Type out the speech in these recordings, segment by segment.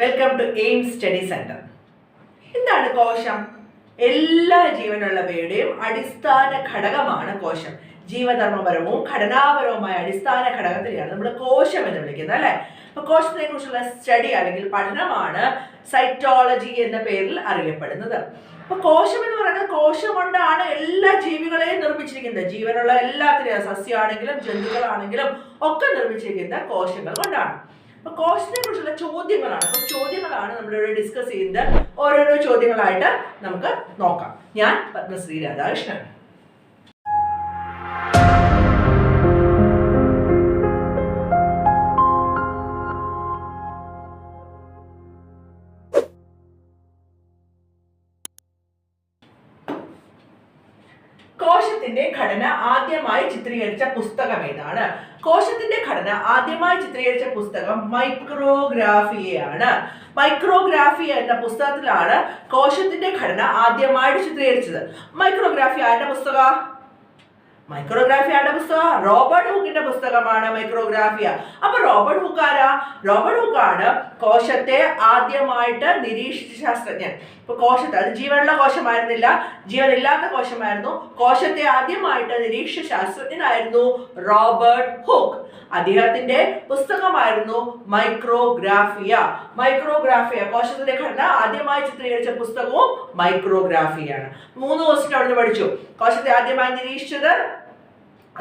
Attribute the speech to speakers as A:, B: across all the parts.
A: Welcome to Aim Study Centre എന്താണ് കോശം? എല്ലാ ജീവനുള്ളവയുടെയും അടിസ്ഥാന ഘടകമാണ് കോശം. ജീവധർമ്മപരവും ഘടനാപരവുമായ അടിസ്ഥാന ഘടകത്തിനെയാണ് നമ്മൾ കോശം എന്ന് വിളിക്കുന്നത് അല്ലെ? അപ്പൊ കോശത്തിനെ കുറിച്ചുള്ള സ്റ്റഡി അല്ലെങ്കിൽ പഠനമാണ് സൈറ്റോളജി എന്ന പേരിൽ അറിയപ്പെടുന്നത്. അപ്പൊ കോശം എന്ന് പറയുന്നത് കോശം കൊണ്ടാണ് എല്ലാ ജീവികളെയും നിർമ്മിച്ചിരിക്കുന്നത്. ജീവനുള്ള എല്ലാത്തിനെയും സസ്യമാണെങ്കിലും ജന്തുക്കളാണെങ്കിലും ഒക്കെ നിർമ്മിച്ചിരിക്കുന്ന കോശങ്ങൾ കൊണ്ടാണ്. അപ്പൊ കോസ്റ്റിനെ കുറിച്ചുള്ള ചോദ്യങ്ങളാണ്. അപ്പൊ ചോദ്യങ്ങളാണ് നമ്മളിവിടെ ഡിസ്കസ് ചെയ്യുന്നത്. ഓരോരോ ചോദ്യങ്ങളായിട്ട് നമുക്ക് നോക്കാം. ഞാൻ പത്മശ്രീ രാധാകൃഷ്ണൻ കോശത്തിന്റെ ഘടന ആദ്യമായി ചിത്രീകരിച്ച പുസ്തകം ഏതാണ്? കോശത്തിന്റെ ഘടന ആദ്യമായി ചിത്രീകരിച്ച പുസ്തകം മൈക്രോഗ്രാഫിയാണ് മൈക്രോഗ്രാഫി എന്ന പുസ്തകത്തിലാണ് കോശത്തിന്റെ ഘടന ആദ്യമായിട്ട് ചിത്രീകരിച്ചത്. മൈക്രോഗ്രാഫി ആരുടെ പുസ്തകം? മൈക്രോഗ്രാഫി ആരുടെ പുസ്തകം? റോബർട്ട് ഹുക്കിന്റെ പുസ്തകമാണ് മൈക്രോഗ്രാഫിയ അപ്പൊ റോബർട്ട് ഹുക്ക് ആരാ? റോബർട്ട് ഹുക്ക് ആണ് കോശത്തെ ആദ്യമായിട്ട് നിരീക്ഷിച്ച ശാസ്ത്രജ്ഞൻ ഇപ്പൊ കോശത്തെ അത് ജീവനുള്ള കോശമായിരുന്നില്ല ജീവനില്ലാത്ത കോശമായിരുന്നു. കോശത്തെ ആദ്യമായിട്ട് നിരീക്ഷിച്ച ശാസ്ത്രജ്ഞനായിരുന്നു റോബർട്ട് ഹുക്ക് അദ്ദേഹത്തിന്റെ പുസ്തകമായിരുന്നു മൈക്രോഗ്രാഫിയ മൈക്രോഗ്രാഫിയ കോശത്തിന്റെ ഘടന ആദ്യമായി ചിത്രീകരിച്ച പുസ്തകവും മൈക്രോഗ്രാഫിയാണ് മൂന്ന് ക്വസ്റ്റ്യൻ അവിടെ പഠിച്ചു. കോശത്തെ ആദ്യമായി നിരീക്ഷിച്ചത്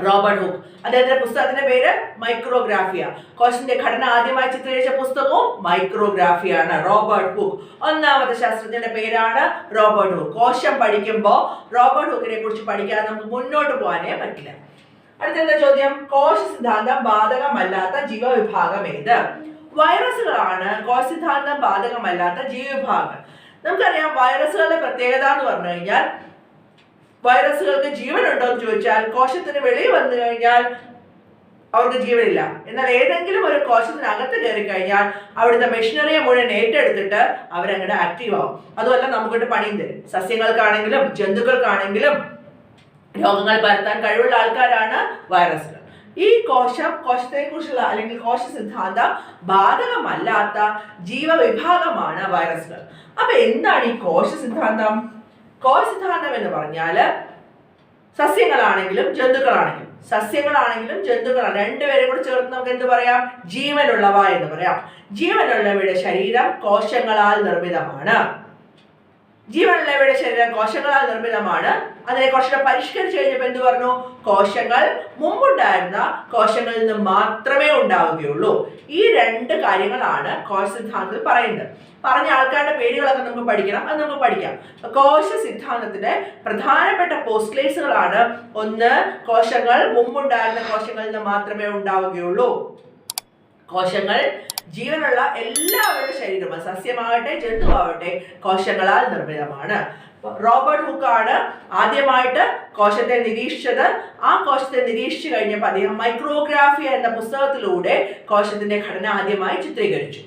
A: റോബർട്ട് ഹുക്ക്. അദ്ദേഹത്തിന്റെ പുസ്തകത്തിന്റെ പേര് മൈക്രോഗ്രാഫിയ. കോശത്തിന്റെ ഘടന ആദ്യമായി ചിത്രീകരിച്ച പുസ്തകവും മൈക്രോഗ്രാഫിയാണ്. Robert hook. ഒന്നാമത്തെ ശാസ്ത്രജ്ഞന്റെ പേരാണ് റോബർട്ട് ഹുക്ക്. കോശം പഠിക്കുമ്പോൾ റോബർട്ട് ഹുക്കിനെ കുറിച്ച് പഠിക്കാതെ നമുക്ക് മുന്നോട്ട് പോകാനേ പറ്റില്ല. അടുത്ത ചോദ്യം? കോശ സിദ്ധാന്തം ബാധകമല്ലാത്ത ജീവവിഭാഗം ഏത്? വൈറസുകളാണ് കോശ സിദ്ധാന്തം ബാധകമല്ലാത്ത ജീവവിഭാഗം. നമുക്കറിയാം വൈറസുകളുടെ പ്രത്യേകത എന്ന് പറഞ്ഞു കഴിഞ്ഞാൽ വൈറസുകൾക്ക് ജീവനുണ്ടോ എന്ന് ചോദിച്ചാൽ കോശത്തിന് വെളിയിൽ വന്നു കഴിഞ്ഞാൽ അവർക്ക് ജീവനില്ല. എന്നാൽ ഏതെങ്കിലും ഒരു കോശത്തിനകത്ത് കയറി കഴിഞ്ഞാൽ അവിടുത്തെ മെഷീനറിയെ മുഴുവൻ ഏറ്റെടുത്തിട്ട് അവരങ്ങോട്ട് ആക്റ്റീവ് ആവും. അതുമല്ല നമുക്കിട്ട് പണിയും തരും. സസ്യങ്ങൾക്കാണെങ്കിലും ജന്തുക്കൾക്കാണെങ്കിലും രോഗങ്ങൾ പരത്താൻ കഴിവുള്ള ആൾക്കാരാണ് വൈറസുകൾ. ഈ കോശം കോശത്തെ കുറിച്ചുള്ള അല്ലെങ്കിൽ കോശ സിദ്ധാന്തം ബാധകമല്ലാത്ത ജീവവിഭാഗമാണ് വൈറസുകൾ. അപ്പൊ എന്താണ് ഈ കോശ സിദ്ധാന്തം? കോശ സിദ്ധാന്തം എന്ന് പറഞ്ഞാൽ സസ്യങ്ങളാണെങ്കിലും ജന്തുക്കളാണെങ്കിലും. സസ്യങ്ങളാണെങ്കിലും ജന്തുക്കളാണ് രണ്ടുപേരും കൂടി ചേർത്ത് നമുക്ക് എന്ത് പറയാം? ജീവനുള്ളവ എന്ന് പറയാം. ജീവനുള്ളവയുടെ ശരീരം കോശങ്ങളാൽ നിർമ്മിതമാണ്. ജീവനുള്ളവയുടെ ശരീരം കോശങ്ങളാൽ നിർമ്മിതമാണ്. അതിനെ കുറച്ചുകൂടെ പരിഷ്കരിച്ചു കഴിഞ്ഞപ്പോൾ എന്ത് പറഞ്ഞു? കോശങ്ങൾ മുമ്പുണ്ടായിരുന്ന കോശങ്ങളിൽ നിന്ന് മാത്രമേ ഉണ്ടാവുകയുള്ളൂ. ഈ രണ്ട് കാര്യങ്ങളാണ് കോശ സിദ്ധാന്തത്തിൽ പറയുന്നത്. പറഞ്ഞ ആൾക്കാരുടെ പേരുകളൊക്കെ നമുക്ക് പഠിക്കണം അത് നമുക്ക് പഠിക്കാം. കോശ സിദ്ധാന്തത്തിന്റെ പ്രധാനപ്പെട്ട പോസ്റ്റ്ലേറ്റ്സുകളാണ് ഒന്ന് കോശങ്ങൾ മുമ്പുണ്ടായിരുന്ന കോശങ്ങളിൽ നിന്ന് മാത്രമേ ഉണ്ടാവുകയുള്ളൂ. കോശങ്ങൾ ജീവനുള്ള എല്ലാവരുടെ ശരീരവും സസ്യമാകട്ടെ ജന്തുവാകട്ടെ കോശങ്ങളാൽ നിർമ്മിതമാണ്. റോബർട്ട് ഹുക്കാണ് ആദ്യമായിട്ട് കോശത്തെ നിരീക്ഷിച്ചത്. ആ കോശത്തെ നിരീക്ഷിച്ചു കഴിഞ്ഞപ്പോൾ അദ്ദേഹം മൈക്രോഗ്രാഫി എന്ന പുസ്തകത്തിലൂടെ കോശത്തിന്റെ ഘടന ആദ്യമായി ചിത്രീകരിച്ചു.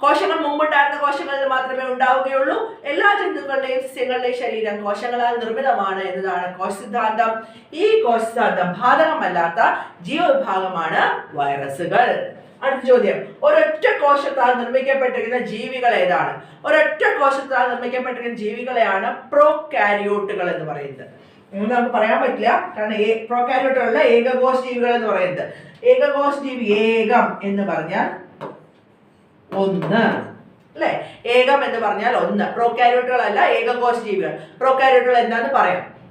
A: കോശങ്ങൾ മുമ്പുണ്ടായിരുന്ന കോശങ്ങളിൽ മാത്രമേ ഉണ്ടാവുകയുള്ളൂ. എല്ലാ ജന്തുക്കളുടെയും സസ്യങ്ങളുടെയും ശരീരം കോശങ്ങളാൽ നിർമ്മിതമാണ് എന്നതാണ് കോശ സിദ്ധാന്തം. ഈ കോശ സിദ്ധാന്തം ബാധകമല്ലാത്ത ജീവവിഭാഗമാണ് വൈറസുകൾ. അടുത്ത ചോദ്യം. ഒരൊറ്റ കോശത്താൽ നിർമ്മിക്കപ്പെട്ടിരിക്കുന്ന ജീവികൾ ഏതാണ്? ഒരൊറ്റ കോശത്താൽ നിർമ്മിക്കപ്പെട്ടിരിക്കുന്ന ജീവികളെയാണ് പ്രോകാരിയോട്ടുകൾ എന്ന് പറയുന്നത്. നമുക്ക് പറയാൻ പറ്റില്ല. കാരണം ഏ പ്രോകാരിയോട്ടുകളുടെ ഏകകോശ ജീവികൾ എന്ന് പറയുന്നത്. ഏകകോശ ജീവി ഏകം എന്ന് പറഞ്ഞാൽ ഒന്ന്. അല്ലെ? ഏകം എന്ന് പറഞ്ഞാൽ ഒന്ന്. പ്രോകാരിയോട്ടുകളല്ല ഏകകോശ ജീവികൾ പ്രോകാരിയോട്ടുകൾ എന്താന്ന് പറയാം?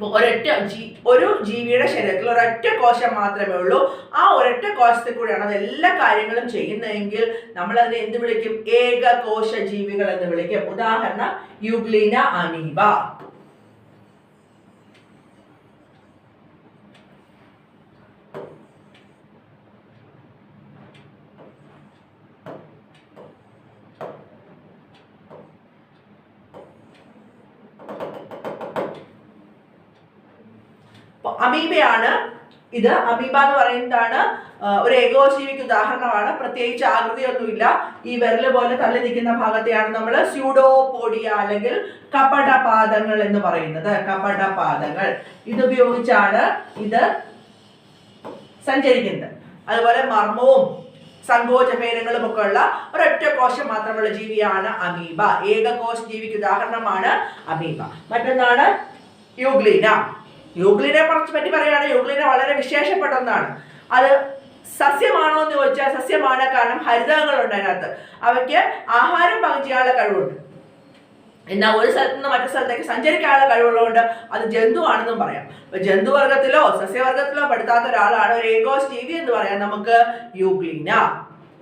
A: ഒരൊറ്റ ജീ ഒരു ജീവിയുടെ ശരീരത്തിൽ ഒരൊറ്റ കോശം മാത്രമേ ഉള്ളൂ. ആ ഒരൊറ്റ കോശത്തിൽ കൂടെയാണ് അത് എല്ലാ കാര്യങ്ങളും ചെയ്യുന്നതെങ്കിൽ നമ്മൾ അതിനെ എന്ത് വിളിക്കും? ഏകകോശ ജീവികൾ എന്ന് വിളിക്കും. ഉദാഹരണം യുഗ്ലീന അമീബ അപ്പൊ അമീബയാണ് ഇത്. അമീബ എന്ന് പറയുന്നതാണ് ഒരു ഏകോജീവിക്ക് ഉദാഹരണമാണ്. പ്രത്യേകിച്ച് ആകൃതിയൊന്നുമില്ല. ഈ വിരൽ പോലെ തള്ളി നിൽക്കുന്ന ഭാഗത്തെയാണ് നമ്മൾ സ്യൂഡോപോഡിയ അല്ലെങ്കിൽ കപടപാദങ്ങൾ എന്ന് പറയുന്നത്. കപടപാദങ്ങൾ. ഇതുപയോഗിച്ചാണ് ഇത് സഞ്ചരിക്കുന്നത്. അതുപോലെ മർമ്മവും സങ്കോചഭേദങ്ങളും ഒക്കെ ഉള്ള ഒരൊറ്റ കോശം മാത്രമുള്ള ജീവിയാണ് അമീബ. ഏകകോശ ജീവിക്ക് ഉദാഹരണമാണ് അമീബ. മറ്റൊന്നാണ് യൂഗ്ലീന. യൂഗ്ലീനെ പറ്റി പറയുകയാണെങ്കിൽ യൂഗ്ലിനെ വളരെ വിശേഷപ്പെട്ട ഒന്നാണ്. അത് സസ്യമാണോ എന്ന് ചോദിച്ചാൽ സസ്യമാണ്. കാരണം ഹരിതകങ്ങളുണ്ട് അതിനകത്ത്. അവയ്ക്ക് ആഹാരം പകുചെയ്യാനുള്ള കഴിവുണ്ട്. എന്നാൽ ഒരു സ്ഥലത്ത് നിന്ന് മറ്റു സ്ഥലത്തേക്ക് സഞ്ചരിക്കാനുള്ള കഴിവുള്ളതുകൊണ്ട് അത് ജന്തുവാണെന്നും പറയാം. ജന്തുവർഗത്തിലോ സസ്യവർഗത്തിലോ പെടുത്താത്ത ഒരാളാണ് ഒരു ഏകോസ് ജീവി എന്ന് പറയാം നമുക്ക് യൂഗ്ലീന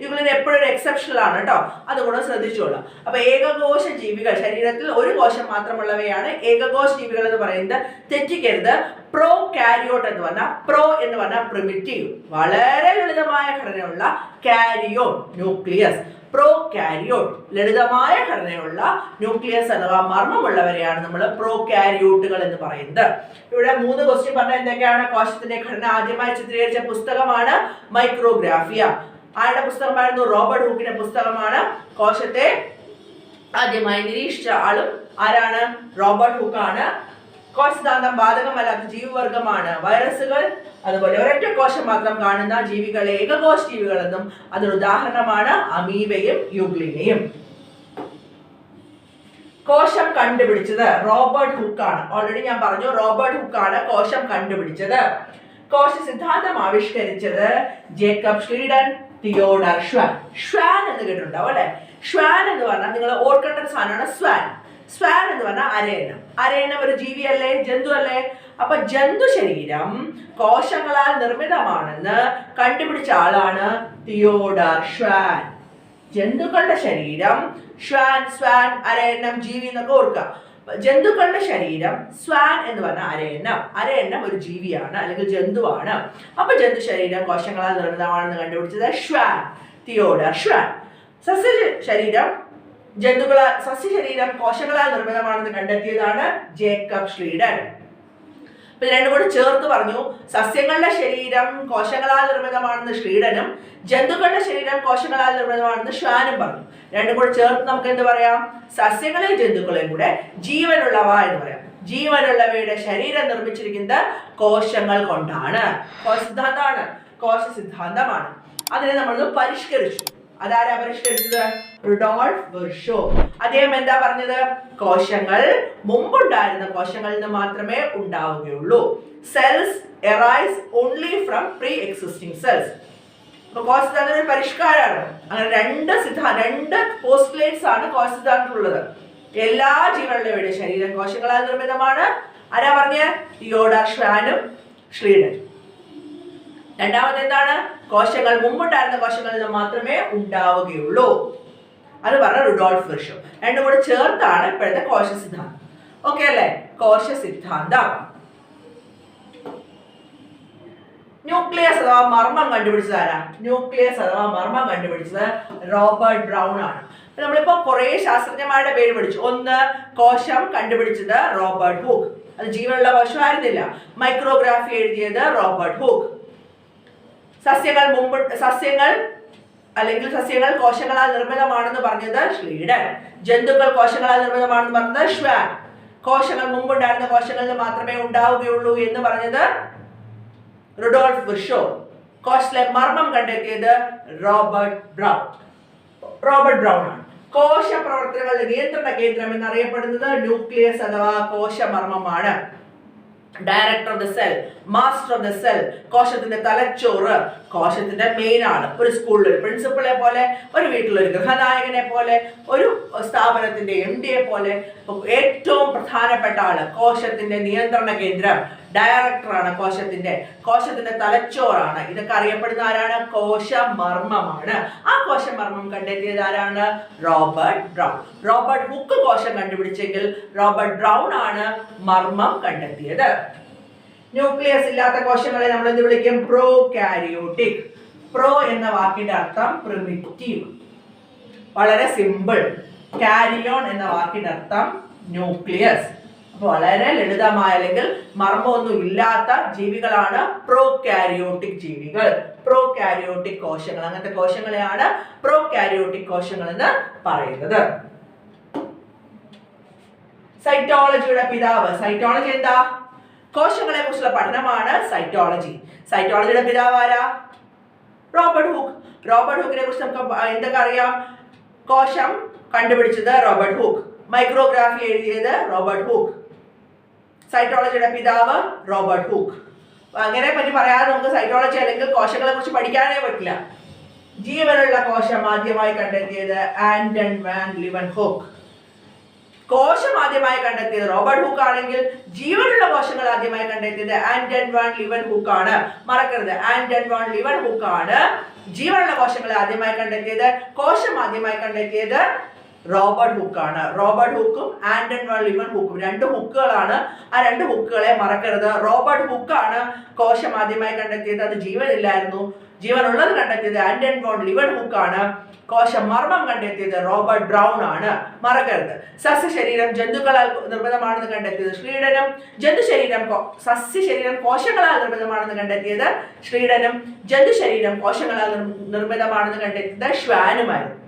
A: യൂഗ്ലീന എപ്പോഴും ഒരു എക്സെപ്ഷണൽ ആണ് കേട്ടോ അതുകൂടെ ശ്രദ്ധിച്ചോളാം. അപ്പൊ ഏകകോശ ജീവികൾ ശരീരത്തിൽ ഒരു കോശം മാത്രമുള്ളവയാണ് ഏകകോശ ജീവികൾ എന്ന് പറയുന്നത് തെറ്റിക്കരുത്. പ്രോ കാരിയോട്ട് എന്ന് പറഞ്ഞാൽ പ്രോ എന്ന് പറഞ്ഞാൽ പ്രിമിറ്റീവ് വളരെ ലളിതമായ ഘടനയുള്ള കാരിയോ ന്യൂക്ലിയസ് പ്രോ കാരിയോട്ട് ലളിതമായ ഘടനയുള്ള ന്യൂക്ലിയസ് അഥവാ മർമ്മമുള്ളവരെയാണ് നമ്മൾ പ്രോ കാരിയോട്ടുകൾ എന്ന് പറയുന്നത്. ഇവിടെ മൂന്ന് ക്വസ്റ്റ്യൻ പറഞ്ഞാൽ എന്തൊക്കെയാണ്? കോശത്തിന്റെ ഘടന ആദ്യമായി ചിത്രീകരിച്ച പുസ്തകമാണ് മൈക്രോഗ്രാഫിയ. ആരുടെ പുസ്തകമായിരുന്നു? റോബർട്ട് ഹൂക്കിന്റെ പുസ്തകമാണ്. കോശത്തെ ആദ്യമായി നിരീക്ഷിച്ച ആളും ആരാണ്? റോബർട്ട് ഹുക്കാണ്. കോശസിദ്ധാന്തം ബാധകമല്ലാത്ത ജീവിവർഗമാണ് വൈറസുകൾ അതുപോലെ ഒരൊറ്റ കോശം മാത്രം കാണുന്ന ജീവികളെ ഏകകോശ ജീവികളെന്നും അതിന് ഉദാഹരണമാണ് അമീബയും യുഗ്ലിനയും. കോശം കണ്ടുപിടിച്ചത് റോബർട്ട് ഹുക്കാണ്. ഓൾറെഡി ഞാൻ പറഞ്ഞു റോബർട്ട് ഹുക്കാണ് കോശം കണ്ടുപിടിച്ചത്. കോശ സിദ്ധാന്തം ആവിഷ്കരിച്ചത് Jacob Schleiden Theodor Schwann Schwann എന്ന് കേട്ടിട്ടുണ്ടാവും അല്ലെ? ഷ്വാൻ എന്ന് പറഞ്ഞാൽ നിങ്ങൾ ഓർക്കേണ്ട ഒരു സാധനമാണ് സ്വാൻ സ്വാൻ എന്ന് പറഞ്ഞാൽ അരയണം. അരയണം ഒരു ജീവിയല്ലേ? ജന്തു അല്ലേ അപ്പൊ ജന്തു ശരീരം കോശങ്ങളാൽ നിർമ്മിതമാണെന്ന് കണ്ടുപിടിച്ച ആളാണ് തിയോഡർ ഷ്വാൻ ജന്തുക്കളുടെ ശരീരം ഷ്വാൻ സ്വാൻ അരയണ്ണം ജീവി എന്നൊക്കെ ഓർക്കുക. ജന്തുക്കളുടെ ശരീരം സ്വാൻ എന്ന് പറഞ്ഞ അരയെണ്ണം. അരയെണ്ണം ഒരു ജീവിയാണ് അല്ലെങ്കിൽ ജന്തുവാണ്. അപ്പൊ ജന്തു ശരീരം കോശങ്ങളാൽ നിർമ്മിതമാണെന്ന് കണ്ടുപിടിച്ചത് ഷ്വാൻ തിയോഡർ ഷ്വാൻ സസ്യ ശരീരം ജന്തുക്കളാൽ സസ്യ ശരീരം കോശങ്ങളാൽ നിർമ്മിതമാണെന്ന് കണ്ടെത്തിയതാണ് ജേക്കബ് ഷ്ലീഡൻ ഇത് രണ്ടും കൂടെ ചേർത്ത് പറഞ്ഞു സസ്യങ്ങളുടെ ശരീരം കോശങ്ങളാൽ നിർമ്മിതമാണെന്ന് ശ്രീഡനും ജന്തുക്കളുടെ ശരീരം കോശങ്ങളാൽ നിർമ്മിതമാണെന്ന് ശ്വാനും പറഞ്ഞു. രണ്ടും കൂടെ ചേർത്ത് നമുക്ക് എന്ത് പറയാം? സസ്യങ്ങളെയും ജന്തുക്കളെയും കൂടെ ജീവനുള്ളവ എന്ന് പറയാം. ജീവനുള്ളവയുടെ ശരീരം നിർമ്മിച്ചിരിക്കുന്നത് കോശങ്ങൾ കൊണ്ടാണ്. കോശ സിദ്ധാന്തമാണ്. കോശ സിദ്ധാന്തമാണ്. അതിനെ നമ്മൾ പരിഷ്കരിച്ചു. അതാരാ പരിഷ്കരിച്ചത്? Rudolf Virchow. അദ്ദേഹം എന്താ പറഞ്ഞത്? കോശങ്ങൾ മുമ്പുണ്ടായിരുന്ന കോശങ്ങളിൽ നിന്ന് മാത്രമേ ഉണ്ടാവുകയുള്ളൂ. Cells arise only from pre existing cells അപ്പൊ കോശ പരിഷ്കാരമാണ്. അങ്ങനെ രണ്ട് സിദ്ധാന്തം രണ്ട് പോസ്റ്റ്ലേറ്റ്സ് ആണ് കോശ സിദ്ധാന്തത്തിലുള്ളത് എല്ലാ ഇവിടെ ശരീരം കോശങ്ങളാൽ നിർമ്മിതമാണ്. ആരാ പറഞ്ഞ? തിയോഡർ ഷ്വാനും രണ്ടാമത് എന്താണ് കോശങ്ങൾ മുമ്പുണ്ടായിരുന്ന കോശങ്ങളിൽ നിന്ന് മാത്രമേ ഉണ്ടാവുകയുള്ളൂ. അത് പറഞ്ഞ റുഡോൾഫ് വൃക്ഷം. രണ്ടും കൂടെ ചേർത്താണ് ഇപ്പോഴത്തെ കോശ സിദ്ധാന്തം. ഓക്കെ അല്ലേ? കോശ സിദ്ധാന്തം. ന്യൂക്ലിയസ് അഥവാ മർമ്മം കണ്ടുപിടിച്ചത് ആരാ? ന്യൂക്ലിയസ് അഥവാ മർമ്മം കണ്ടുപിടിച്ചത് റോബർട്ട് ബ്രൗൺ ആണ്. നമ്മളിപ്പോ കുറെ ശാസ്ത്രജ്ഞന്മാരുടെ പേര് പഠിച്ചു. ഒന്ന് കോശം കണ്ടുപിടിച്ചത് റോബർട്ട് ഹൂക്ക്. അത് ജീവനുള്ള കോശമായിരുന്നില്ല. മൈക്രോഗ്രാഫി എഴുതിയത് റോബർട്ട് ഹൂക്ക്. സസ്യങ്ങൾ മുമ്പ് സസ്യങ്ങൾ അല്ലെങ്കിൽ സസ്യങ്ങൾ കോശങ്ങളാൽ നിർമ്മിതമാണെന്ന് പറഞ്ഞത് ശ്രീഡൻ. ജന്തുക്കൾ കോശങ്ങളാൽ നിർമ്മിതമാണെന്ന് പറഞ്ഞത് ഷ്വാൻ കോശങ്ങൾ മുമ്പുണ്ടായിരുന്ന കോശങ്ങളിൽ മാത്രമേ ഉണ്ടാവുകയുള്ളൂ എന്ന് പറഞ്ഞത് റുഡോൾഫ് വിഷോ കോശത്തിലെ മർമ്മം കണ്ടെത്തിയത് റോബർട്ട് ബ്രൗൺ. റോബർട്ട് ബ്രൗൺ ആണ്. കോശ പ്രവർത്തനങ്ങളുടെ നിയന്ത്രണ കേന്ദ്രം എന്നറിയപ്പെടുന്നത് ന്യൂക്ലിയസ് അഥവാ കോശമർമ്മമാണ്. Director of the cell master of the cell കോശത്തിന്റെ തലച്ചോറ് കോശത്തിന്റെ മെയിൻ ആണ്. ഒരു സ്കൂളിൽ ഒരു പ്രിൻസിപ്പളെ പോലെ ഒരു വീട്ടിലൊരു ഗൃഹനായകനെ പോലെ ഒരു സ്ഥാപനത്തിന്റെ എം ഡിയെ പോലെ ഏറ്റവും പ്രധാനപ്പെട്ട ആൾ കോശത്തിന്റെ നിയന്ത്രണ കേന്ദ്രം ഡയറക്ടറാണ് കോശത്തിന്റെ കോശത്തിന്റെ തലച്ചോറാണ്. ഇതൊക്കെ അറിയപ്പെടുന്ന ആരാണ്? കോശമർമ്മമാണ്. ആ കോശമർമ്മം കണ്ടെത്തിയത് ആരാണ്? Robert brown. റോബർട്ട് ഹുക്ക് കോശം കണ്ടുപിടിച്ചെങ്കിൽ റോബർട്ട് ബ്രൗൺ ആണ് മർമ്മം കണ്ടെത്തിയത്. ന്യൂക്ലിയസ് ഇല്ലാത്ത കോശങ്ങളെ നമ്മൾ എന്ത് വിളിക്കും? പ്രോ കാരിയോട്ടിക് പ്രോ എന്ന വാക്കിന്റെ അർത്ഥം പ്രിമിറ്റീവ് വളരെ സിമ്പിൾ കാരിയോൺ എന്ന വാക്കിന്റെ അർത്ഥം ന്യൂക്ലിയസ് വളരെ ലളിതമായ അല്ലെങ്കിൽ മർമ്മമൊന്നും ഇല്ലാത്ത ജീവികളാണ് പ്രോ കാരിയോട്ടിക് ജീവികൾ. പ്രോ കാരിയോട്ടിക് കോശങ്ങൾ. അങ്ങനത്തെ കോശങ്ങളെയാണ് പ്രോ കാരിയോട്ടിക് കോശങ്ങൾ എന്ന് പറയുന്നത്. സൈറ്റോളജിയുടെ പിതാവ്. സൈറ്റോളജി എന്താ? കോശങ്ങളെ കുറിച്ചുള്ള പഠനമാണ് സൈറ്റോളജി സൈറ്റോളജിയുടെ പിതാവാര റോബർട്ട് ഹുക്ക്. റോബർട്ട് ഹൂക്കിനെ കുറിച്ച് നമുക്ക് എന്തൊക്കെ അറിയാം? കോശം കണ്ടുപിടിച്ചത് റോബർട്ട് ഹുക്ക്. മൈക്രോഗ്രാഫി എഴുതിയത് റോബർട്ട് ഹുക്ക്. സൈറ്റോളജിയുടെ പിതാവ് റോബർട്ട് ഹുക്ക്. അങ്ങനെ പറ്റി പറയാതെ നമുക്ക് സൈറ്റോളജി അല്ലെങ്കിൽ കോശങ്ങളെ കുറിച്ച് പഠിക്കാനേ പറ്റില്ല. ജീവനുള്ള കോശം ആദ്യമായി കണ്ടെത്തിയത് ആൻഡൻ വാൻ ലിവൻ ഹൂക്ക്. കോശം ആദ്യമായി കണ്ടെത്തിയത് റോബർട്ട് ഹുക്ക് ആണെങ്കിൽ ജീവനുള്ള കോശങ്ങൾ ആദ്യമായി കണ്ടെത്തിയത് ആൻഡൻ വാൻ ലിവൻ ഹൂക്ക് ആണ് മറക്കരുത്. ആൻഡൻ വാൻ ലിവൻ ഹൂക്ക് ആണ് ജീവനുള്ള കോശങ്ങൾ ആദ്യമായി കണ്ടെത്തിയത് കോശം ആദ്യമായി കണ്ടെത്തിയത് റോബർട്ട് ഹുക്കാണ്. റോബർട്ട് ഹുക്കും ആൻഡൻ വൺ ലിവൺ ഹുക്കും രണ്ട് ഹുക്കുകളാണ്. ആ രണ്ട് ഹുക്കുകളെ മറക്കരുത്. റോബർട്ട് ഹുക്ക് ആണ് കോശം ആദ്യമായി കണ്ടെത്തിയത്. അത് ജീവനില്ലായിരുന്നു. ജീവനുള്ളത് കണ്ടെത്തിയത് ആന്റൺ വോൺ ലിവൺ ഹുക്കാണ് കോശം മർമ്മം കണ്ടെത്തിയത് റോബർട്ട് ബ്രൗൺ ആണ്. മറക്കരുത്. സസ്യശരീരം ജന്തുക്കളാൽ നിർമ്മിതമാണെന്ന് കണ്ടെത്തിയത് ശ്രീഡനും. ജന്തുശരീരം സസ്യശരീരം കോശങ്ങളാൽ നിർമ്മിതമാണെന്ന് കണ്ടെത്തിയത് ശ്രീഡനും. ജന്തുശരീരം കോശങ്ങളാൽ നിർ- നിർമ്മിതമാണെന്ന് കണ്ടെത്തിയത് ശ്വാനുമായിരുന്നു.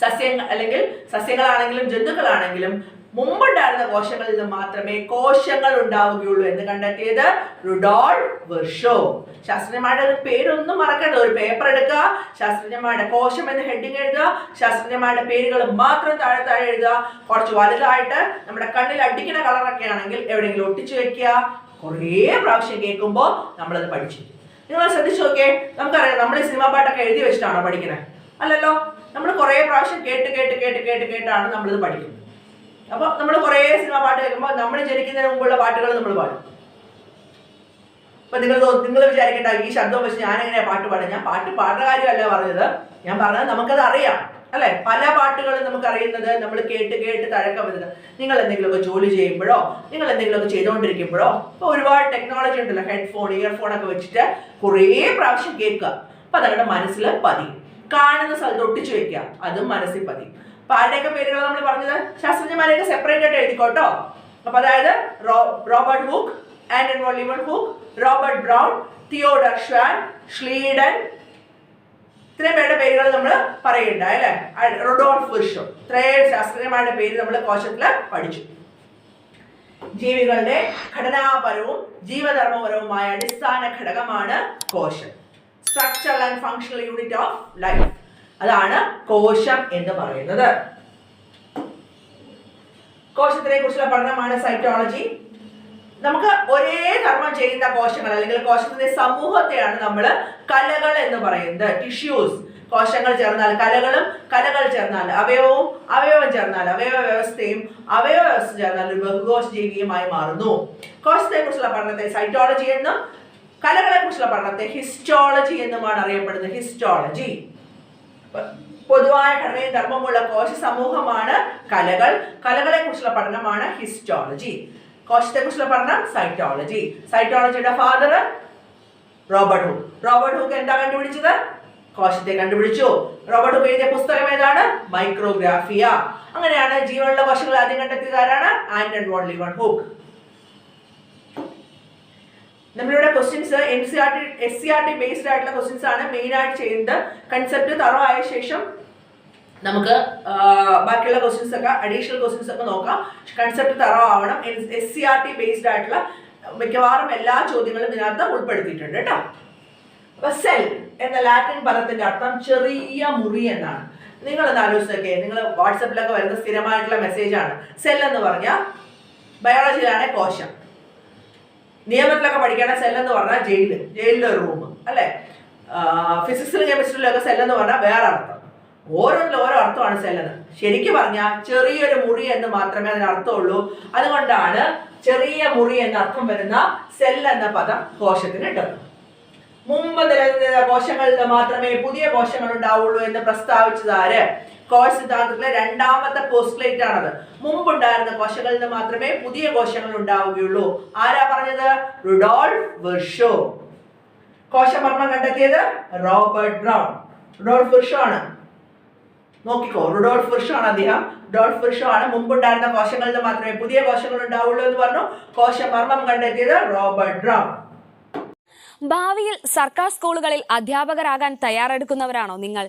A: സസ്യങ്ങൾ അല്ലെങ്കിൽ സസ്യങ്ങളാണെങ്കിലും ജന്തുക്കളാണെങ്കിലും മുമ്പുണ്ടായിരുന്ന കോശങ്ങളിൽ നിന്ന് മാത്രമേ കോശങ്ങൾ ഉണ്ടാവുകയുള്ളൂ എന്ന് കണ്ടെത്തിയത് റുഡോൾ വെർഷോ. ശാസ്ത്രജ്ഞന്മാരുടെ പേരൊന്നും മറക്കരുത് ഒരു പേപ്പർ എടുക്കുക ശാസ്ത്രജ്ഞന്മാരുടെ കോശം എന്ന് ഹെഡിങ് എഴുതുക ശാസ്ത്രജ്ഞന്മാരുടെ പേരുകൾ മാത്രം താഴെ താഴെ എഴുതുക. കുറച്ച് വലുതായിട്ട് നമ്മുടെ കണ്ണിൽ അടിക്കുന്ന കളറൊക്കെ ആണെങ്കിൽ എവിടെയെങ്കിലും ഒട്ടിച്ചു വെക്കുക. കുറേ പ്രാവശ്യം കേൾക്കുമ്പോൾ നമ്മളത് പഠിച്ചു. നിങ്ങൾ ശ്രദ്ധിച്ചു നോക്കിയേ നമുക്കറിയാം നമ്മൾ ഈ സിനിമാ പാട്ടൊക്കെ എഴുതി വെച്ചിട്ടാണോ പഠിക്കുന്നത് അല്ലല്ലോ നമ്മൾ കുറേ പ്രാവശ്യം കേട്ട് കേട്ട് കേട്ട് കേട്ട് കേട്ടാണ് നമ്മളിത് പഠിക്കുന്നത്. അപ്പോൾ നമ്മൾ കുറേ സിനിമ പാട്ട് കേൾക്കുമ്പോൾ നമ്മൾ ജനിക്കുന്നതിന് മുമ്പുള്ള പാട്ടുകൾ നമ്മൾ പാടും. അപ്പൊ നിങ്ങൾ നിങ്ങൾ വിചാരിക്കേണ്ട ഈ ശബ്ദം വെച്ച് ഞാൻ എങ്ങനെയാ പാട്ട് പാടുക? ഞാൻ പാട്ട് പാടുന്ന കാര്യമല്ല പറഞ്ഞത്. ഞാൻ പറഞ്ഞത് നമുക്കത് അറിയാം അല്ലെ? പല പാട്ടുകളും നമുക്ക് അറിയുന്നത് നമ്മൾ കേട്ട് കേട്ട് തഴക്കം വരുന്നത്. നിങ്ങൾ എന്തെങ്കിലുമൊക്കെ ജോലി ചെയ്യുമ്പോഴോ നിങ്ങൾ എന്തെങ്കിലുമൊക്കെ ചെയ്തുകൊണ്ടിരിക്കുമ്പോഴോ ഇപ്പൊ ഒരുപാട് ടെക്നോളജി ഉണ്ടല്ലോ ഹെഡ്ഫോൺ ഇയർഫോൺ ഒക്കെ വെച്ചിട്ട് കുറേ പ്രാവശ്യം കേൾക്കുക. അപ്പൊ അതങ്ങളുടെ മനസ്സിൽ പതിയും. കാണുന്ന സ്ഥലത്ത് ഒട്ടിച്ചു വെക്കുക അതും മനസ്സിൽ പതിയും. അപ്പൊ ആരുടെയൊക്കെ പേരുകൾ നമ്മൾ പറഞ്ഞത്? ശാസ്ത്രജ്ഞന്മാരെയൊക്കെ സെപ്പറേറ്റ് ആയിട്ട് എഴുതിക്കോട്ടോ അപ്പൊ അതായത് Robert Hooke Anton van Leeuwenhoek Robert Brown Theodor Schwann Schleiden ഇത്രയും പേരുടെ പേരുകൾ നമ്മൾ പറയണ്ട അല്ലേ? റൊഡോൾഫ് വിർഷോ ഇത്രയും ശാസ്ത്രജ്ഞന്മാരുടെ പേര് നമ്മൾ കോശത്തിൽ പഠിച്ചു. ജീവികളുടെ ഘടനാപരവും ജീവധർമ്മപരവുമായ അടിസ്ഥാന ഘടകമാണ് കോശം. Structural and functional unit of life അതാണ് കോശം എന്ന് പറയുന്നത്. കോശത്തിനെ കുറിച്ചുള്ള പഠനമാണ് സൈറ്റോളജി നമുക്ക് ഒരേ ധർമ്മം ചെയ്യുന്ന കോശങ്ങൾ അല്ലെങ്കിൽ കോശത്തിന്റെ സമൂഹത്തെയാണ് നമ്മൾ കലകൾ എന്ന് പറയുന്നത്. ടിഷ്യൂസ് കോശങ്ങൾ ചേർന്നാൽ കലകളും കലകൾ ചേർന്നാൽ അവയവവും അവയവം ചേർന്നാൽ അവയവ വ്യവസ്ഥയും അവയവ വ്യവസ്ഥ ചേർന്നാൽ ഒരു ബഹുകോശ ജീവിയുമായി മാറുന്നു. കോശത്തെ കുറിച്ചുള്ള പഠനത്തെ സൈറ്റോളജി എന്നും കലകളെ കുറിച്ചുള്ള പഠനത്തെ ഹിസ്റ്റോളജി എന്നുമാണ് അറിയപ്പെടുന്നത്. ഹിസ്റ്റോളജി പൊതുവായ ഘടനയും ധർമ്മമുള്ള കോശ സമൂഹമാണ് കലകൾ. കലകളെ കുറിച്ചുള്ള പഠനമാണ് ഹിസ്റ്റോളജി. കോശത്തെ കുറിച്ചുള്ള പഠനം cytology. സൈറ്റോളജിയുടെ father Robert Hooke. Robert Hooke എന്താ കണ്ടുപിടിച്ചത്? കോശത്തെ കണ്ടുപിടിച്ചു. റോബർട്ട് ഹൂക്ക് എഴുതിയ പുസ്തകം ഏതാണ്? മൈക്രോഗ്രാഫിയ. അങ്ങനെയാണ് ജീവനുള്ള കോശങ്ങൾ ആദ്യം കണ്ടെത്തിയതാരാണ് ആൻഡ് ആൻഡൺ വോൺ ഹൂക്ക്. നമ്മളിവിടെ questions N C R T S C R T based ആയിട്ടുള്ള ക്വസ്റ്റ്യൻസ് ആണ് മെയിൻ ആയിട്ട് ചെയ്യുന്നത്. കൺസെപ്റ്റ് തറോ ആയ ശേഷം നമുക്ക് ബാക്കിയുള്ള ക്വസ്റ്റ്യൻസ് ഒക്കെ അഡീഷണൽ ക്വസ്റ്റ്യൻസ് ഒക്കെ നോക്കാം. കൺസെപ്റ്റ് തറോ ആവണം. S C R T based ആയിട്ടുള്ള മിക്കവാറും എല്ലാ ചോദ്യങ്ങളും ഇതിനകത്ത് ഉൾപ്പെടുത്തിയിട്ടുണ്ട് കേട്ടോ. അപ്പൊ സെൽ എന്ന ലാറ്റിൻ പദത്തിന്റെ അർത്ഥം ചെറിയ മുറി എന്നാണ്. നിങ്ങൾ ഒന്ന് ആലോചിച്ചൊക്കെ നിങ്ങൾ വാട്സപ്പിലൊക്കെ വരുന്ന സ്ഥിരമായിട്ടുള്ള മെസ്സേജ് ആണ്. സെൽ എന്ന് പറഞ്ഞാൽ ബയോളജിയിലാണ് കോശം. നിയമത്തിലൊക്കെ പഠിക്കേണ്ട സെൽ എന്ന് പറഞ്ഞാൽ ജയിൽ ജയിലിലെ റൂം അല്ലേ ഫിസിക്സിലും കെമിസ്ട്രിയിലും ഒക്കെ സെൽ എന്ന് പറഞ്ഞാൽ വേറെ അർത്ഥം. ഓരോന്നിലും ഓരോ അർത്ഥമാണ് സെൽ എന്ന് ശരിക്കും പറഞ്ഞാൽ ചെറിയൊരു മുറി എന്ന് മാത്രമേ അതിന് അർത്ഥമുള്ളൂ. അതുകൊണ്ടാണ് ചെറിയ മുറി എന്ന അർത്ഥം വരുന്ന സെൽ എന്ന പദം കോശത്തിന് ഇട്ടത്. മുമ്പ് നിലനിന്ന കോശങ്ങളിൽ മാത്രമേ പുതിയ കോശങ്ങൾ ഉണ്ടാവുള്ളൂ എന്ന് പ്രസ്താവിച്ചതാര് കോശ സിദ്ധാന്തത്തിലെ രണ്ടാമത്തെ പോസ്റ്റ്ലേറ്റ് ആണത്. മുമ്പുണ്ടായിരുന്ന കോശങ്ങളിൽ നിന്ന് മാത്രമേ പുതിയ കോശങ്ങൾ ഉണ്ടാവുകയുള്ളൂ. ആരാ പറഞ്ഞത്? റുഡോൾഫ് വെർഷോ. കോശമർമ്മം കണ്ടെത്തിയത് റോബർട്ട് ബ്രൗൺ. റുഡോൾഫ് വെർഷോ ആണ്. നോക്കിക്കോ റുഡോൾഫ് വെർഷോ ആണ് അദ്ദേഹം. ഡോൾഫ് വെർഷോ ആണ് മുമ്പുണ്ടായിരുന്ന കോശങ്ങളിൽ നിന്ന് മാത്രമേ പുതിയ കോശങ്ങൾ ഉണ്ടാവുള്ളൂ എന്ന് പറഞ്ഞു. കോശമർമ്മം കണ്ടെത്തിയത് റോബർട്ട് ബ്രൗൺ.
B: ഭാവിയിൽ സർക്കാർ സ്കൂളുകളിൽ അധ്യാപകരാകാൻ തയ്യാറെടുക്കുന്നവരാണോ നിങ്ങൾ?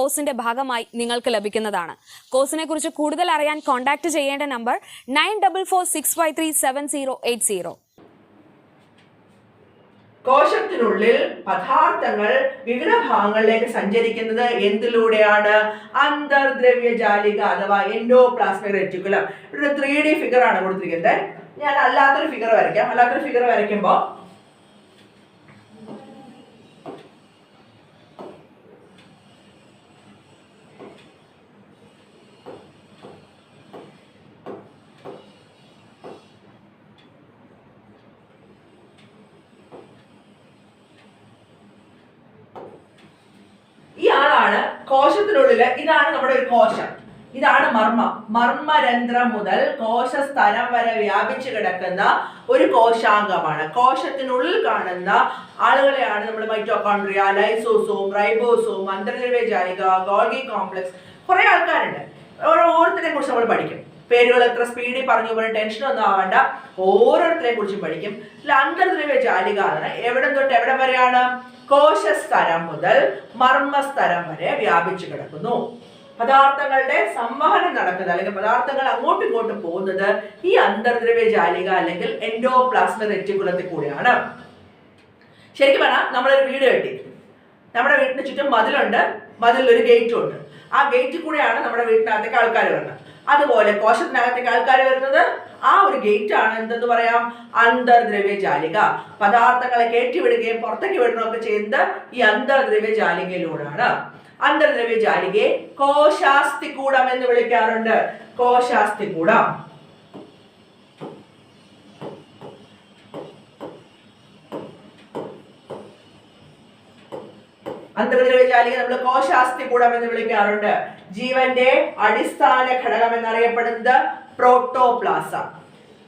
B: കോഴ്സിന്റെ ഭാഗമായി നിങ്ങൾക്ക് ലഭിക്കുന്നതാണ്. കോഴ്സിനെ കുറിച്ച് കൂടുതൽ അറിയാൻ കോൺടാക്ട് ചെയ്യേണ്ട number nine double four six five three seven zero eight zero.
A: കോശത്തിനുള്ളിൽ പദാർത്ഥങ്ങൾ വിവിധ ഭാഗങ്ങളിലേക്ക് സഞ്ചരിക്കുന്നത് എന്തിലൂടെയാണ്? അന്തർദ്രവ്യ ജാലിക അഥവാ എൻഡോപ്ലാസ്മിക് റെറ്റിക്കുലം ഇവിടെ ത്രീ ഡി ഫിഗർ ആണ് കൊടുത്തിരിക്കുന്നത്. ഞാൻ അല്ലാത്തൊരു ഫിഗർ വരയ്ക്കാം. അല്ലാത്തൊരു ഫിഗർ വരയ്ക്കുമ്പോൾ ഈ ആളാണ് കോശത്തിനുള്ളിൽ ഇതാണ് നമ്മുടെ ഒരു കോശം. ഇതാണ് മർമ്മം. മർമ്മരന്ധ്രം മുതൽ കോശസ്ഥലം വരെ വ്യാപിച്ചു കിടക്കുന്ന ഒരു കോശാംഗമാണ്. കോശത്തിനുള്ളിൽ കാണുന്ന ആളുകളെയാണ് നമ്മൾ മൈറ്റോകോൺഡ്രിയ ലൈസോസോം റൈബോസോം അന്തർദ്രവ്യ ജാലിക ഗോൾഗി കോംപ്ലക്സ് കുറെ ആൾക്കാരുണ്ട്. ഓരോരുത്തരെ കുറിച്ച് നമ്മൾ പഠിക്കും. പേരുകൾ എത്ര സ്പീഡിൽ പറഞ്ഞു പോലെ ടെൻഷൻ ഒന്നും ആവണ്ട. ഓരോരുത്തരെ കുറിച്ചും പഠിക്കും. ഇതിൽ അന്തർദ്രവ്യ ജാലിക എന്ന് എവിടെ തൊട്ട് എവിടെ വരെയാണ്? കോശസ്തരം മുതൽ മർമ്മസ്തരം വരെ വ്യാപിച്ചു കിടക്കുന്നു. പദാർത്ഥങ്ങളുടെ സംവഹനം നടക്കുന്നത് അല്ലെങ്കിൽ പദാർത്ഥങ്ങൾ അങ്ങോട്ടും ഇങ്ങോട്ടും പോകുന്നത് ഈ അന്തർദ്രവ്യ ജാലിക അല്ലെങ്കിൽ എൻഡോപ്ലാസ്മ റെറ്റിക്കുലത്തിൽ കൂടിയാണ്. ശരിക്കും പറഞ്ഞാൽ നമ്മളൊരു വീട് കെട്ടി. നമ്മുടെ വീടിന് ചുറ്റും മതിലുണ്ട് മതിലൊരു ഒരു ഗേറ്റും ഉണ്ട്. ആ ഗേറ്റിൽ കൂടെയാണ് നമ്മുടെ വീട്ടിനകത്തേക്ക് ആൾക്കാർ വരുന്നത് അതുപോലെ കോശത്തിനകത്തേക്ക് ആൾക്കാർ വരുന്നത് ആ ഒരു ഗേറ്റ് ആണ്. എന്തെന്ന് പറയാം? അന്തർദ്രവ്യജാലിക. പദാർത്ഥങ്ങളെ കയറ്റിവിടുകയും പുറത്തേക്ക് വിടുകയും ഒക്കെ ചെയ്യുന്നത് ഈ അന്തർദ്രവ്യജാലികയിലൂടെയാണ്. അന്തർദ്രവ്യജാലികയെ കോശാസ്തി കൂടം കോശാസ്തികൂടം എന്ന് വിളിക്കാറുണ്ട്. കോശാസ്തികൂടം അന്തർദ്രവ്യ നമ്മൾ നമ്മൾ കോശാസ്തികൂടം എന്ന് വിളിക്കാറുണ്ട്. ജീവന്റെ അടിസ്ഥാന ഘടകം എന്നറിയപ്പെടുന്നത് പ്രോട്ടോപ്ലാസം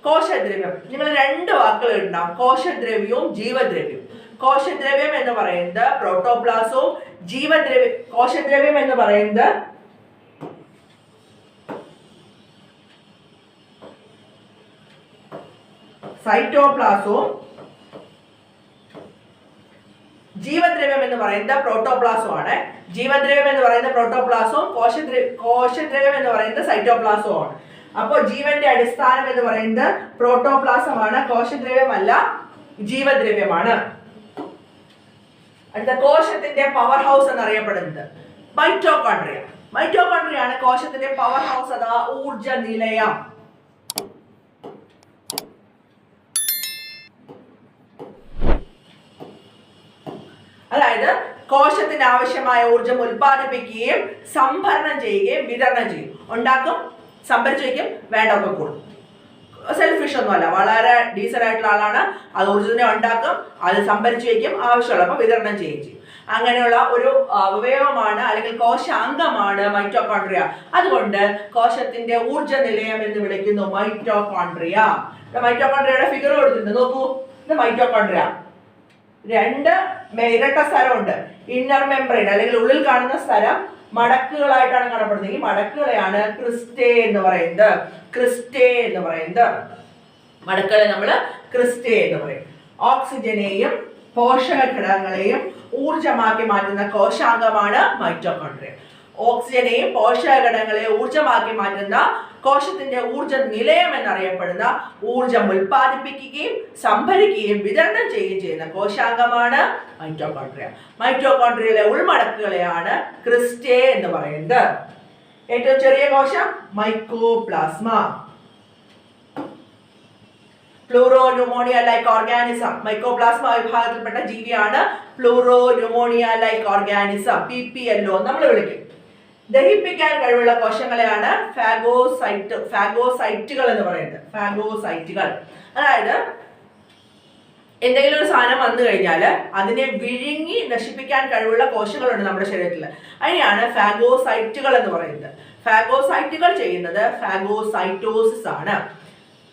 A: കോശദ്രവ്യം. നിങ്ങൾ രണ്ട് വാക്കുകൾ ഉണ്ടാവും കോശദ്രവ്യവും ജീവദ്രവ്യവും. കോശദ്രവ്യം എന്ന് പറയുന്നത് പ്രോട്ടോപ്ലാസവും ജീവദ്രവ്യ കോശദ്രവ്യം എന്ന് പറയുന്നത് സൈറ്റോപ്ലാസവും ജീവദ്രവ്യം എന്ന് പറയുന്നത് പ്രോട്ടോപ്ലാസം ആണ് ജീവദ്രവ്യം എന്ന് പറയുന്നത് പ്രോട്ടോപ്ലാസവും കോശദ്ര കോശദ്രവ്യം എന്ന് പറയുന്നത് സൈറ്റോപ്ലാസവും ആണ് അപ്പോൾ ജീവന്റെ അടിസ്ഥാനം എന്ന് പറയുന്നത് പ്രോട്ടോപ്ലാസമാണ് കോശദ്രവ്യമല്ല ജീവദ്രവ്യമാണ്. അടുത്ത കോശത്തിന്റെ പവർ ഹൗസ് എന്നറിയപ്പെടുന്നത്. മൈറ്റോകോൺഡ്രിയ. മൈറ്റോകോൺട്രിയ ആണ് കോശത്തിന്റെ പവർ ഹൗസ് അഥവാ ഊർജ നിലയം അതായത് കോശത്തിന് ആവശ്യമായ ഊർജം ഉൽപ്പാദിപ്പിക്കുകയും സംഭരണം ചെയ്യുകയും വിതരണം ചെയ്യും. ഉണ്ടാക്കും സംഭരിച്ചു വയ്ക്കും വേണ്ടതൊക്കെ കൂടും. സെൽഫിഷ് ഒന്നുമല്ല വളരെ ഡീസന്റ് ആയിട്ടുള്ള ആളാണ്. അത് ഊർജത്തിനെ ഉണ്ടാക്കും അത് സംഭരിച്ചു വയ്ക്കും ആവശ്യമുള്ളപ്പോൾ വിതരണം ചെയ്യുകയും ചെയ്യും. അങ്ങനെയുള്ള ഒരു അവയവമാണ് അല്ലെങ്കിൽ കോശാംഗമാണ് മൈറ്റോകോൺട്രിയ അതുകൊണ്ട് കോശത്തിന്റെ ഊർജ നിലയം എന്ന് വിളിക്കുന്നു മൈറ്റോകോൺട്രിയ മൈറ്റോകോൺട്രിയയുടെ ഫിഗർ കൊടുത്തിട്ടുണ്ട്. നോക്കൂ ഇത് മൈറ്റോകോൺട്രിയ രണ്ട് മേരട്ട സ്ഥലമുണ്ട്. ഇന്നർ മെമ്പറൈൻ അല്ലെങ്കിൽ ഉള്ളിൽ കാണുന്ന സ്ഥലം മടക്കുകളായിട്ടാണ് കാണപ്പെടുന്നത്. ഈ മടക്കുകളെയാണ് ക്രിസ്റ്റേ എന്ന് പറയുന്നത്. ക്രിസ്റ്റേ എന്ന് പറയുന്നത്. മടക്കുകളെ നമ്മൾ ക്രിസ്റ്റേ എന്ന് പറയും. ഓക്സിജനെയും പോഷക ഘടകങ്ങളെയും ഊർജമാക്കി മാറ്റുന്ന കോശാംഗമാണ് മൈറ്റോകോൺട്രിയ ഓക്സിജനെയും പോഷക ഘടകങ്ങളെയും ഊർജമാക്കി മാറ്റുന്ന കോശത്തിന്റെ ഊർജ നിലയം എന്നറിയപ്പെടുന്ന ഊർജം ഉൽപ്പാദിപ്പിക്കുകയും സംഭരിക്കുകയും വിതരണം ചെയ്യുകയും ചെയ്യുന്ന കോശാംഗമാണ് മൈറ്റോകോൺട്രിയ മൈറ്റോകോൺട്രിയയിലെ ഉൾമടക്കുകളെയാണ് ക്രിസ്റ്റേ എന്ന് പറയുന്നത്. ഏറ്റവും ചെറിയ കോശം mycoplasma. Pleuro pneumonia like organism. Mycoplasma വിഭാഗത്തിൽപ്പെട്ട ജീവിയാണ് pleuro pneumonia like organism. P P L O നമ്മൾ വിളിക്കും. ദഹിപ്പിക്കാൻ കഴിവുള്ള കോശങ്ങളെയാണ് ഫാഗോസൈറ്റ് ഫാഗോസൈറ്റുകൾ എന്ന് പറയുന്നത്. ഫാഗോസൈറ്റുകൾ. അതായത് എന്തെങ്കിലും ഒരു സാധനം വന്നു കഴിഞ്ഞാൽ അതിനെ വിഴുങ്ങി നശിപ്പിക്കാൻ കഴിവുള്ള കോശങ്ങളുണ്ട് നമ്മുടെ ശരീരത്തിൽ അതിനെയാണ് ഫാഗോസൈറ്റുകൾ എന്ന് പറയുന്നത്. ഫാഗോസൈറ്റുകൾ ചെയ്യുന്നത് ഫാഗോസൈറ്റോസിസ് ആണ്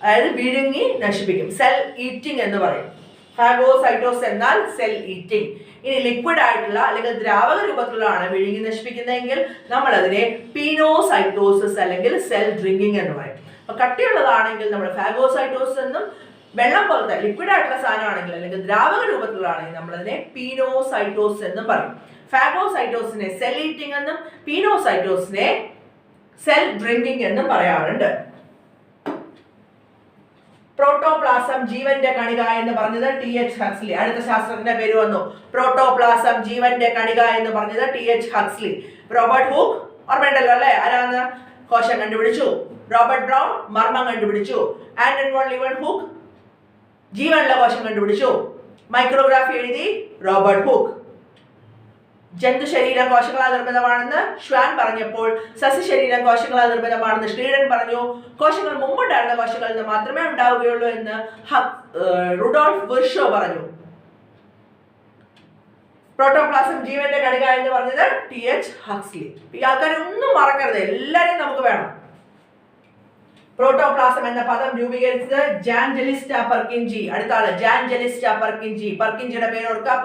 A: അതായത് വിഴുങ്ങി നശിപ്പിക്കും. സെൽ ഈറ്റിംഗ് എന്ന് പറയും. ഫാഗോസൈറ്റോസ് എന്നാൽ സെൽ ഈറ്റിംഗ്. ഇനി ലിക്വിഡ് ആയിട്ടുള്ള അല്ലെങ്കിൽ ദ്രാവക രൂപത്തിലുള്ളതാണ് വിഴുങ്ങി നശിപ്പിക്കുന്നതെങ്കിൽ നമ്മൾ അതിനെ പീനോസൈറ്റോസിസ് അല്ലെങ്കിൽ സെൽ ഡ്രിങ്കിങ് എന്ന് പറയും. അപ്പൊ കട്ടിയുള്ളതാണെങ്കിൽ നമ്മൾ ഫാഗോസൈറ്റോസ് എന്നും വെള്ളം പോലത്തെ ലിക്വിഡ് ആയിട്ടുള്ള സാധനമാണെങ്കിൽ അല്ലെങ്കിൽ ദ്രാവക രൂപത്തിലുള്ളതാണെങ്കിൽ നമ്മളതിനെ പീനോസൈറ്റോസ് എന്നും പറയും. ഫാഗോസൈറ്റോസിനെ സെൽ ഈറ്റിംഗ് എന്നും പീനോസൈറ്റോസിനെ സെൽ ഡ്രിങ്കിങ് എന്നും പറയാറുണ്ട്. പ്രോട്ടോപ്ലാസം ജീവന്റെ കണിക എന്ന് പറഞ്ഞത് ടി എച്ച് ഹക്സ്ലി അടുത്ത ശാസ്ത്രജ്ഞന്റെ പേര് വന്നു. പ്രോട്ടോപ്ലാസം ജീവന്റെ കണിക എന്ന് പറഞ്ഞത് T H Huxley Robert Hooke ഓർമ്മയുണ്ടല്ലോ അല്ലേ? ആരാന്ന് കോശം കണ്ടുപിടിച്ചു. റോബർട്ട് ബ്രൗൺ മർമ്മം കണ്ടുപിടിച്ചു. ആൻഡൻ വോൺ ലിവൺ ഹൂക്ക് ജീവനുള്ള കോശം കണ്ടുപിടിച്ചു. മൈക്രോഗ്രാഫി എഴുതി റോബർട്ട് ഹൂക്ക്. ജന്തു ശരീരം കോശങ്ങളാൽ നിർമ്മിതമാണെന്ന് ഷ്വാൻ പറഞ്ഞപ്പോൾ സസ്യശരീരം കോശങ്ങളാൽ നിർമ്മിതമാണെന്ന് ശ്രീഡൻ പറഞ്ഞു. കോശങ്ങൾ മുമ്പുണ്ടായിരുന്ന കോശങ്ങളിൽ നിന്ന് മാത്രമേ ഉണ്ടാവുകയുള്ളൂ എന്ന് റുഡോൾഫ് വിർഷോ പറഞ്ഞു. പ്രോട്ടോപ്ലാസം ജീവന്റെ ഘടക എന്ന് പറഞ്ഞത് ടി എച്ച് ഹക്സ്ലി. ഈ ആൾക്കാരെ ഒന്നും മറക്കരുത്. എല്ലാരെയും നമുക്ക് വേണം. പ്രോട്ടോപ്ലാസം എന്ന പദം രൂപീകരിച്ചത് ജാൻജലിസ്റ്റ പെർക്കിൻജി. അടുത്ത ആൾ ജാൻജലിസ്റ്റ പെർക്കിൻജി. പെർക്കിൻജിയുടെ പേര് ഓർക്കുക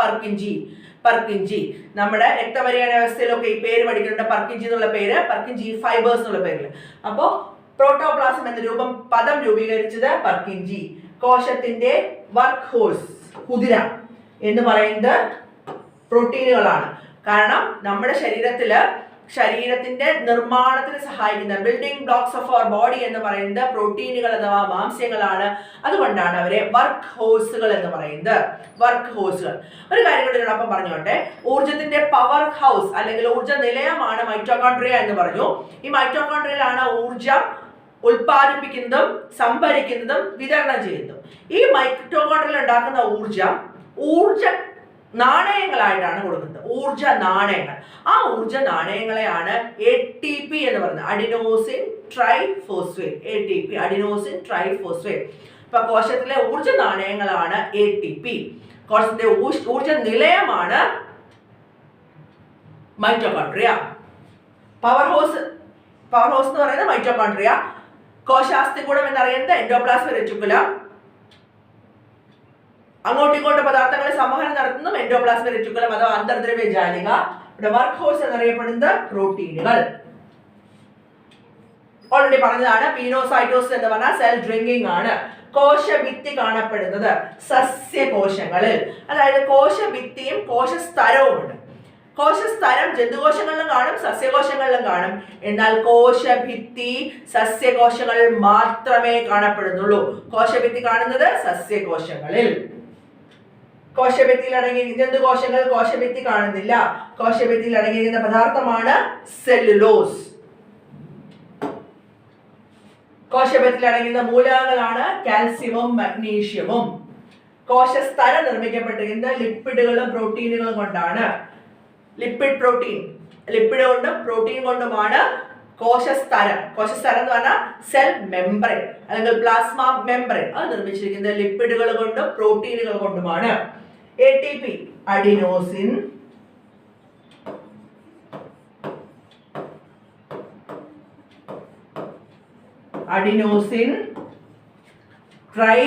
A: പെർക്കിൻജി നമ്മുടെ രക്തപരിയാണ വ്യവസ്ഥയിലൊക്കെ ഈ പേര് പഠിക്കുന്നുണ്ട്. പർക്കിഞ്ചി എന്നുള്ള പേര് പർക്കിഞ്ചി ഫൈബേഴ്സ് എന്നുള്ള പേരിൽ അപ്പോൾ പ്രോട്ടോപ്ലാസം എന്ന രൂപം പദം രൂപീകരിച്ചത് പർക്കിഞ്ചി കോശത്തിന്റെ വർക്ക് ഹോഴ്സ് കുതിര എന്ന് പറയുന്നത് പ്രോട്ടീനുകളാണ് കാരണം നമ്മുടെ ശരീരത്തിൽ ശരീരത്തിന്റെ നിർമ്മാണത്തിന് സഹായിക്കുന്ന building blocks of our body എന്ന് പറയുന്നത് പ്രോട്ടീനുകൾ അഥവാ മാംസ്യങ്ങളാണ്. അതുകൊണ്ടാണ് അവരെ വർക്ക് ഹോസുകൾ എന്ന് പറയുന്നത്. വർക്ക് ഹോസുകൾ ഒരു കാര്യം കൂടി ഇതിനോടൊപ്പം പറഞ്ഞോട്ടെ. ഊർജത്തിന്റെ പവർ ഹൗസ് അല്ലെങ്കിൽ ഊർജ നിലയമാണ് മൈറ്റോകോൺട്രിയ എന്ന് പറഞ്ഞു. ഈ മൈറ്റോകോൺട്രിയയിലാണ് ഊർജം ഉൽപ്പാദിപ്പിക്കുന്നതും സംഭരിക്കുന്നതും വിതരണം ചെയ്യുന്നതും. ഈ മൈറ്റോകോൺട്രിയയിൽ ഉണ്ടാക്കുന്ന ഊർജം ഊർജ നാണയങ്ങളായിട്ടാണ് കൊടുക്കുന്നത്. ഊർജ നാണയങ്ങൾ. ആ ഊർജ നാണയങ്ങളെയാണ് എ ടി പി എന്ന് പറയുന്നത്. Adenosine tri phosphate A T P adenosine tri phosphate ഇപ്പൊ കോശത്തിലെ ഊർജ നാണയങ്ങളാണ് എ ടി പി കോശത്തിന്റെ ഊർജ നിലയമാണ് mitochondria power house power house എന്ന് പറയുന്നത് മൈറ്റോകോൺട്രിയ കോശാസ്തികൂടം എന്നറിയുന്നത് എൻഡോപ്ലാസ്മ റെറ്റിക്കുലം അങ്ങോട്ടും ഇങ്ങോട്ടും പദാർത്ഥങ്ങളെ സംവഹനം നടത്തുന്നതും എൻഡോപ്ലാസ്മിക് റെറ്റിക്കുലം അഥവാ അന്തർദ്രവ്യ ജാലിക ഇവിടെ വർക്ക് ഹോഴ്സ് എന്നറിയപ്പെടുന്നത് പ്രോട്ടീനുകൾ ഓൾറെഡി പറഞ്ഞതാണ് പീനോസൈറ്റോസ് എന്ന് പറഞ്ഞാൽ സെൽ ഡ്രിങ്കിങ് ആണ്. കോശഭിത്തി കാണപ്പെടുന്നത് സസ്യകോശങ്ങളിൽ. അതായത് കോശഭിത്തിയും കോശസ്തരവും ഉണ്ട് കോശസ്തരം ജന്തുകോശങ്ങളിലും കാണും സസ്യകോശങ്ങളിലും കാണും. എന്നാൽ കോശഭിത്തി സസ്യകോശങ്ങളിൽ മാത്രമേ കാണപ്പെടുന്നുള്ളൂ. കോശഭിത്തി കാണുന്നത് സസ്യകോശങ്ങളിൽ. കോശഭിത്തിയിൽ അടങ്ങി ജന്തുകോശങ്ങൾ കോശഭിത്തി കാണുന്നില്ല. കോശഭിത്തിയിൽ അടങ്ങിയിരിക്കുന്ന പദാർത്ഥമാണ് സെല്ലുലോസ് കോശഭത്തിൽ അടങ്ങിയിരുന്ന മൂലകങ്ങളാണ് കാൽസ്യവും മഗ്നീഷ്യവും കോശസ്തരം നിർമ്മിക്കപ്പെട്ടിരിക്കുന്നത് ലിപ്പിഡുകളും പ്രോട്ടീനുകളും കൊണ്ടാണ്. ലിപ്പിഡ് പ്രോട്ടീൻ ലിപ്പിഡ് കൊണ്ടും പ്രോട്ടീൻ കൊണ്ടുമാണ് കോശസ്തരം കോശസ്തരം എന്ന് പറഞ്ഞാൽ സെൽ മെംബ്രെയിൻ അല്ലെങ്കിൽ പ്ലാസ്മ മെംബ്രെയിൻ അത് നിർമ്മിച്ചിരിക്കുന്നത് ലിപ്പിഡുകൾ കൊണ്ടും പ്രോട്ടീനുകൾ കൊണ്ടുമാണ്. A T P adenosine adenosine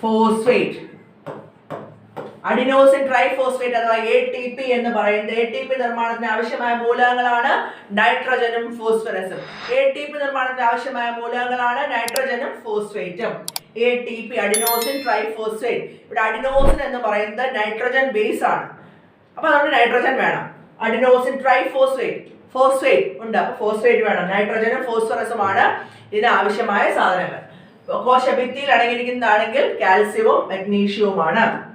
A: triphosphate adenosine triphosphate അഥവാ എ ടി പി എന്ന് പറയുന്നത് എ ടി പി നിർമ്മാണത്തിന് ആവശ്യമായ മൂലകങ്ങളാണ് നൈട്രജനും ഫോസ്ഫറസും എ ടി പി നിർമ്മാണത്തിന് ആവശ്യമായ മൂലകങ്ങളാണ് നൈട്രജനും ഫോസ്ഫേറ്റും A T P adenosine triphosphate ഇവിടെ അഡിനോസിൻ എന്ന് പറയുന്നത് നൈട്രജൻ ബേസ് ആണ്. അപ്പൊ അതുകൊണ്ട് നൈട്രജൻ വേണം. അഡിനോസിൻ ട്രൈഫോസ്ഫേറ്റ് ഫോസ്ഫേറ്റ് ഉണ്ട്. അപ്പൊ ഫോസ്ഫേറ്റ് വേണം. നൈട്രജനും ഫോസ്ഫറസുമാണ് ഇതിന് ആവശ്യമായ സാധനങ്ങൾ. കോശഭിത്തിയിൽ അടങ്ങിയിരിക്കുന്നതാണെങ്കിൽ കാൽസ്യവും മഗ്നീഷ്യവുമാണ്